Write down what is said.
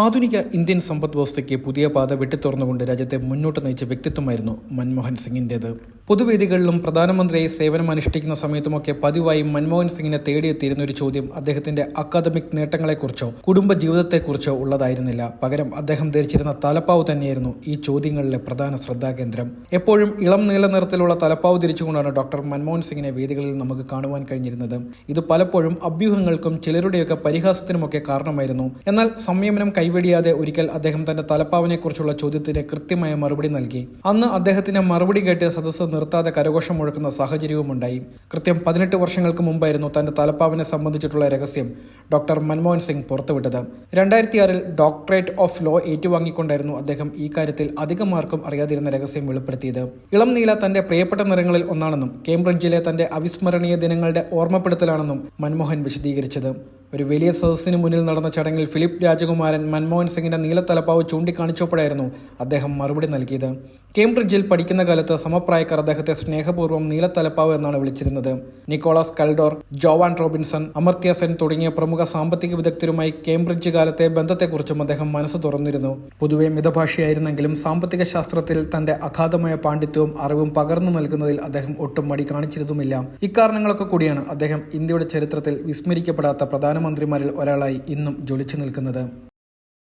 ആധുനിക ഇന്ത്യൻ സമ്പദ് വ്യവസ്ഥയ്ക്ക് പുതിയ പാത വെട്ടിത്തുറന്നുകൊണ്ട് രാജ്യത്തെ മുന്നോട്ട് നയിച്ച വ്യക്തിത്വമായിരുന്നു മൻമോഹൻ സിംഗിന്റേത്. പൊതുവേദികളിലും പ്രധാനമന്ത്രിയായി സേവനം അനുഷ്ഠിക്കുന്ന സമയത്തുമൊക്കെ പതിവായി മൻമോഹൻ സിംഗിനെ തേടിയെത്തിയിരുന്ന ഒരു ചോദ്യം. അദ്ദേഹത്തിന്റെ അക്കാദമിക് നേട്ടങ്ങളെക്കുറിച്ചോ കുടുംബ ജീവിതത്തെക്കുറിച്ചോ ഉള്ളതായിരുന്നില്ല. പകരം അദ്ദേഹം ധരിച്ചിരുന്ന തലപ്പാവ് തന്നെയായിരുന്നു ഈ ചോദ്യങ്ങളിലെ പ്രധാന ശ്രദ്ധാകേന്ദ്രം. എപ്പോഴും ഇളം നീല നിറത്തിലുള്ള തലപ്പാവ് ധരിച്ചുകൊണ്ടാണ് ഡോക്ടർ മൻമോഹൻ സിംഗിനെ വേദികളിൽ നമുക്ക് കാണുവാൻ കഴിഞ്ഞിരുന്നത്. ഇത് പലപ്പോഴും അഭ്യൂഹങ്ങൾക്കും ചിലരുടെയൊക്കെ പരിഹാസത്തിനുമൊക്കെ കാരണമായിരുന്നു. എന്നാൽ സംയമനം കൈവെടിയാതെ ഒരിക്കൽ അദ്ദേഹം തന്റെ തലപ്പാവിനെക്കുറിച്ചുള്ള ചോദ്യത്തിന് കൃത്യമായ മറുപടി നൽകി. അന്ന് അദ്ദേഹത്തിന്റെ മറുപടി കേട്ട് സദസ്സ് നിർത്താതെ കരഘോഷം മുഴക്കുന്ന സാഹചര്യവും ഉണ്ടായി കൃത്യം പതിനെട്ട് വർഷങ്ങൾക്ക് മുമ്പായിരുന്നു തന്റെ തലപ്പാവിനെ സംബന്ധിച്ചിട്ടുള്ള രഹസ്യം ഡോക്ടർ മൻമോഹൻ സിംഗ് പുറത്തുവിട്ടത്. രണ്ടായിരത്തി ആറിൽ ഡോക്ടറേറ്റ് ഓഫ് ലോ ഏറ്റുവാങ്ങിക്കൊണ്ടായിരുന്നു അദ്ദേഹം ഈ കാര്യത്തിൽ അധികമാർക്കും അറിയാതിരുന്ന രഹസ്യം വെളിപ്പെടുത്തിയത്. ഇളം നീല തന്റെ പ്രിയപ്പെട്ട നിറങ്ങളിൽ ഒന്നാണെന്നും കേംബ്രിഡ്ജിലെ തന്റെ അവിസ്മരണീയ ദിനങ്ങളുടെ ഓർമ്മപ്പെടുത്തലാണെന്നും മൻമോഹൻ വിശദീകരിച്ചത്. ഒരു വലിയ സദസ്സിന് മുന്നിൽ നടന്ന ചടങ്ങിൽ ഫിലിപ്പ് രാജകുമാരൻ മൻമോഹൻ സിംഗിന്റെ നീലത്തലപ്പാവ് ചൂണ്ടിക്കാണിച്ചപ്പോഴായിരുന്നു അദ്ദേഹം മറുപടി നൽകിയത്. കേംബ്രിഡ്ജിൽ പഠിക്കുന്ന കാലത്ത് സമപ്രായക്കാർ അദ്ദേഹത്തെ സ്നേഹപൂർവം നീലത്തലപ്പാവ് എന്നാണ് വിളിച്ചിരുന്നത്. Nicholas Kaldor Joan Robinson Amartya Sen തുടങ്ങിയ പ്രമുഖ സാമ്പത്തിക വിദഗ്ധരുമായി കേംബ്രിഡ്ജ് കാലത്തെ ബന്ധത്തെക്കുറിച്ചും അദ്ദേഹം മനസ്സ് തുറന്നിരുന്നു. പൊതുവെ മിതഭാഷയായിരുന്നെങ്കിലും സാമ്പത്തിക ശാസ്ത്രത്തിൽ തന്റെ അഗാധമായ പാണ്ഡിത്യവും അറിവും പകർന്നു നൽകുന്നതിൽ അദ്ദേഹം ഒട്ടും മടി കാണിച്ചിരുന്നുമില്ല. ഇക്കാരണങ്ങളൊക്കെ കൂടിയാണ് അദ്ദേഹം ഇന്ത്യയുടെ ചരിത്രത്തിൽ വിസ്മരിക്കപ്പെടാത്ത പ്രധാനമന്ത്രിമാരിൽ ഒരാളായി ഇന്നും ജ്വലിച്ചു നിൽക്കുന്നത്.